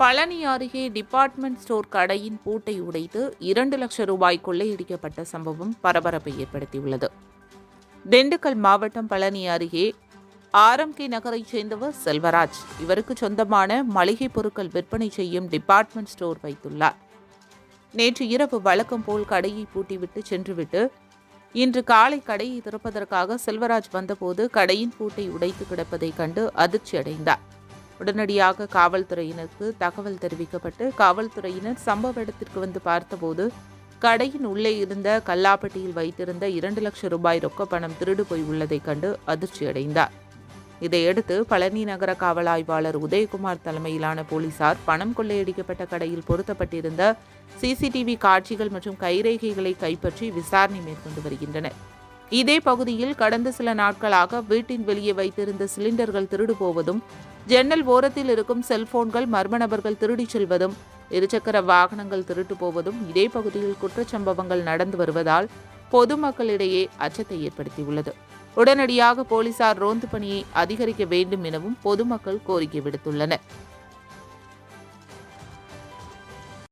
பழனி அருகே department store கடையின் பூட்டை உடைத்து இரண்டு லட்சம் ரூபாய் கொள்ளையடிக்கப்பட்ட சம்பவம் பரபரப்பை ஏற்படுத்தியுள்ளது. திண்டுக்கல் மாவட்டம் பழனி அருகே ஆர்எம்கே நகரைச் சேர்ந்தவர் செல்வராஜ். இவருக்கு சொந்தமான மளிகை பொருட்கள் விற்பனை செய்யும் டிபார்ட்மெண்ட் ஸ்டோர் வைத்துள்ளார். நேற்று இரவு வழக்கம் போல் கடையை பூட்டிவிட்டு சென்றுவிட்டு இன்று காலை கடையை திறப்பதற்காக செல்வராஜ் வந்தபோது கடையின் பூட்டை உடைத்து கிடப்பதைக் கண்டு அதிர்ச்சி அடைந்தார் உடனடியாக காவல்துறையினருக்கு தகவல் தெரிவிக்கப்பட்டு காவல்துறையினர் சம்பவ இடத்திற்கு வந்து பார்த்தபோது கடையின் உள்ளே இருந்த கல்லாப்பட்டியில் வைத்திருந்த இரண்டு லட்சம் ரூபாய் ரொக்க பணம் திருடு போய் உள்ளதைக் கண்டு அதிர்ச்சி அடைந்தார். இதையடுத்து பழனி நகர காவல் ஆய்வாளர் உதயகுமார் தலைமையிலான போலீசார் பணம் கொள்ளையடிக்கப்பட்ட கடையில் பொருத்தப்பட்டிருந்த சிசிடிவி காட்சிகள் மற்றும் கைரேகைகளை கைப்பற்றி விசாரணை மேற்கொண்டு வருகின்றனர். இதே பகுதியில் கடந்த சில நாட்களாக வீட்டின் வெளியே வைத்திருந்த சிலிண்டர்கள் திருடு போவதும் ஜன்னல் ஓரத்தில் இருக்கும் செல்போன்கள் மர்ம நபர்கள் திருடிச் செல்வதும் இருசக்கர வாகனங்கள் திருட்டு போவதும் இதே பகுதியில் குற்றச்சம்பவங்கள் நடந்து வருவதால் பொதுமக்களிடையே அச்சத்தை ஏற்படுத்தியுள்ளது. உடனடியாக போலீசார் ரோந்து பணியை அதிகரிக்க வேண்டும் எனவும் பொதுமக்கள் கோரிக்கை விடுத்துள்ளனர்.